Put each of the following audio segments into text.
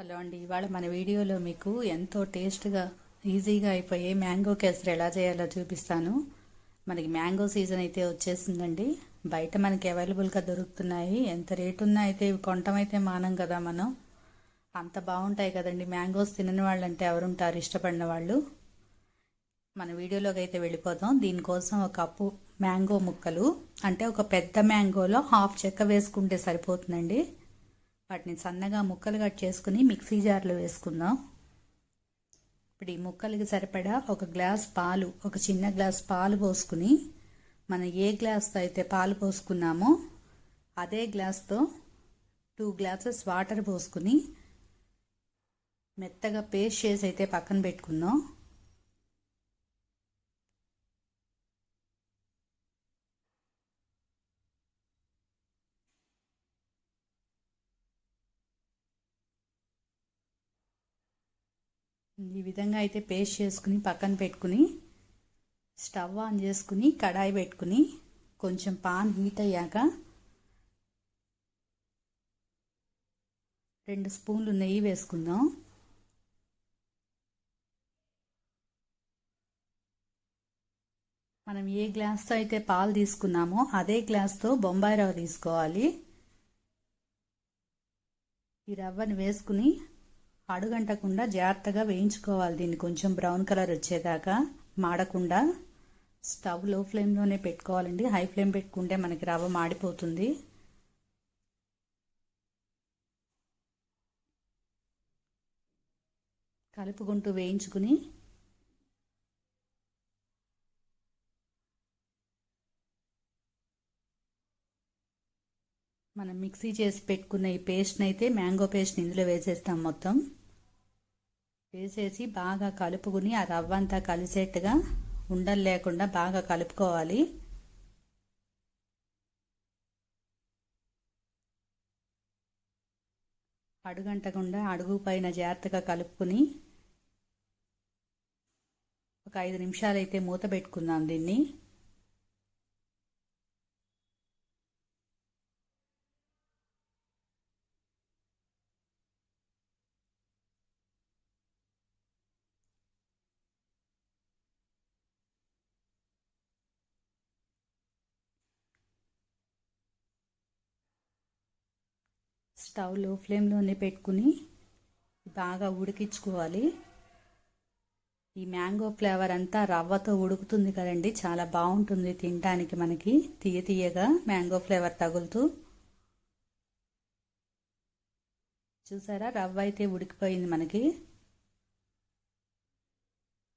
Hello అండి. ఇవాళ మన వీడియోలో మీకు ఎంతో టేస్ట్గా ఈజీగా అయిపోయే మ్యాంగో కేసరి ఎలా చేయాలో చూపిస్తాను. మనకి మ్యాంగో సీజన్ అయితే వచ్చేసిందండి. బయట మనకి అవైలబుల్గా దొరుకుతున్నాయి. ఎంత రేటు ఉన్నా అయితే ఇవి మానం కదా మనం. అంత బాగుంటాయి కదండి మ్యాంగోస్ తినని వాళ్ళు అంటే ఎవరుంటారు ఇష్టపడిన వాళ్ళు? మన వీడియోలోకి అయితే వెళ్ళిపోదాం. దీనికోసం ఒక కప్పు మ్యాంగో ముక్కలు అంటే ఒక పెద్ద మ్యాంగోలో హాఫ్ చెక్క వేసుకుంటే సరిపోతుందండి. వాటిని సన్నగా ముక్కలు కట్ చేసుకుని మిక్సీ జార్లో వేసుకుందాం. ఇప్పుడు ఈ ముక్కలకి సరిపడా ఒక గ్లాస్ పాలు ఒక చిన్న గ్లాస్ పాలు పోసుకుని మనం ఏ గ్లాస్తో అయితే పాలు పోసుకున్నామో అదే గ్లాస్తో టూ గ్లాసెస్ వాటర్ పోసుకుని మెత్తగా పేస్ట్ చేసి అయితే పక్కన పెట్టుకుందాం. ఈ విధంగా అయితే పేస్ట్ చేసుకుని పక్కన పెట్టుకుని స్టవ్ ఆన్ చేసుకుని కడాయి పెట్టుకుని కొంచెం పాన్ హీట్ అయ్యాక రెండు స్పూన్లు నెయ్యి వేసుకుందాం. మనం ఏ గ్లాస్తో అయితే పాలు తీసుకున్నామో అదే గ్లాస్తో బొంబాయి రవ్వ తీసుకోవాలి. ఈ రవ్వని వేసుకుని అడుగంటకుండా జాగ్రత్తగా వేయించుకోవాలి. దీన్ని కొంచెం బ్రౌన్ కలర్ వచ్చేదాకా మాడకుండా స్టవ్లో ఫ్లేమ్లోనే పెట్టుకోవాలండి. హై ఫ్లేమ్ పెట్టుకుంటే మనకి రవ్వ మాడిపోతుంది. కలుపుకుంటూ వేయించుకుని మనం మిక్సీ చేసి పెట్టుకున్న ఈ పేస్ట్ని అయితే మ్యాంగో పేస్ట్ని ఇందులో వేసేస్తాం మొత్తం. వేసేసి బాగా కలుపుకుని ఆ రవ్వ అంతా కలిసేట్టుగా ఉండలు లేకుండా బాగా కలుపుకోవాలి. అడుగంటకుండా అడుగు పైన జాగ్రత్తగా కలుపుకుని ఒక ఐదు నిమిషాలు అయితే మూత పెట్టుకుందాం దీన్ని. స్టవ్లో ఫ్లేమ్లోనే పెట్టుకుని బాగా ఉడికించుకోవాలి. ఈ మ్యాంగో ఫ్లేవర్ అంతా రవ్వతో ఉడుకుతుంది కదండి. చాలా బాగుంటుంది తినడానికి మనకి. తీయ తీయగా మ్యాంగో ఫ్లేవర్ తగులుతూ. చూసారా? రవ్వ అయితే ఉడికిపోయింది మనకి.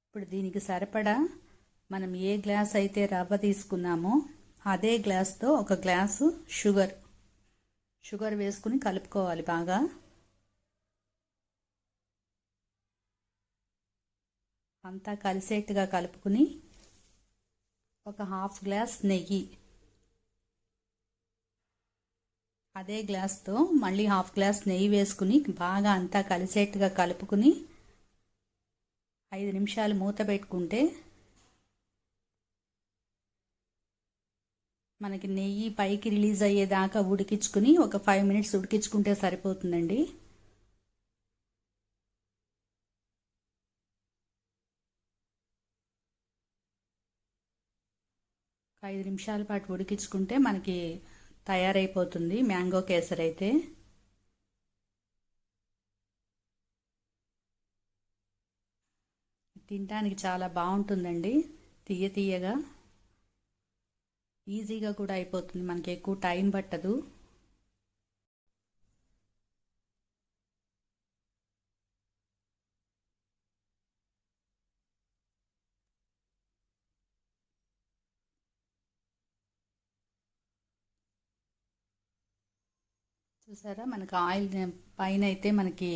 ఇప్పుడు దీనికి సరిపడా మనం ఏ గ్లాస్ అయితే రవ్వ తీసుకున్నామో అదే గ్లాస్తో ఒక గ్లాసు షుగర్. షుగర్ వేసుకుని కలుపుకోవాలి బాగా. అంతా కలిసేట్టుగా కలుపుకుని ఒక హాఫ్ గ్లాస్ నెయ్యి. అదే గ్లాస్తో మళ్ళీ హాఫ్ గ్లాస్ నెయ్యి వేసుకుని బాగా అంతా కలిసేట్టుగా కలుపుకుని ఐదు నిమిషాలు మూత పెట్టుకుంటే మనకి నెయ్యి పైకి రిలీజ్ అయ్యేదాకా ఉడికించుకుని ఒక ఫైవ్ మినిట్స్ ఉడికించుకుంటే సరిపోతుందండి. ఐదు నిమిషాల పాటు ఉడికించుకుంటే మనకి తయారైపోతుంది మ్యాంగో కేసర్ అయితే తినడానికి చాలా బాగుంటుందండి. తీయ తీయగా ఈజీగా కూడా అయిపోతుంది. మనకి ఎక్కువ టైం పట్టదు. చూసారా? మనకు ఆయిల్ పైన అయితే మనకి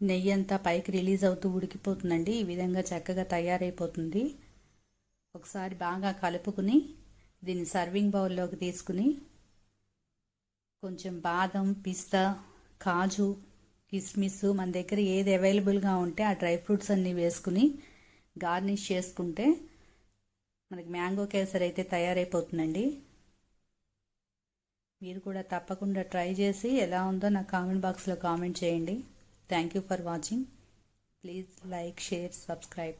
నెయ్యి అంతా పైకి రిలీజ్ అవుతూ ఉడికిపోతుందండి. ఈ విధంగా చక్కగా తయారైపోతుంది. ఒకసారి బాగా కలుపుకుని దీన్ని సర్వింగ్ బౌల్లోకి తీసుకుని కొంచెం బాదం పిస్తా కాజు కిస్మిస్ మన దగ్గర ఏది అవైలబుల్గా ఉంటే ఆ డ్రై ఫ్రూట్స్ అన్నీ వేసుకుని గార్నిష్ చేసుకుంటే మనకి మ్యాంగో కేసర్ అయితే తయారైపోతుందండి. మీరు కూడా తప్పకుండా ట్రై చేసి ఎలా ఉందో నా కామెంట్ బాక్స్లో కామెంట్ చేయండి. Thank you for watching please like share subscribe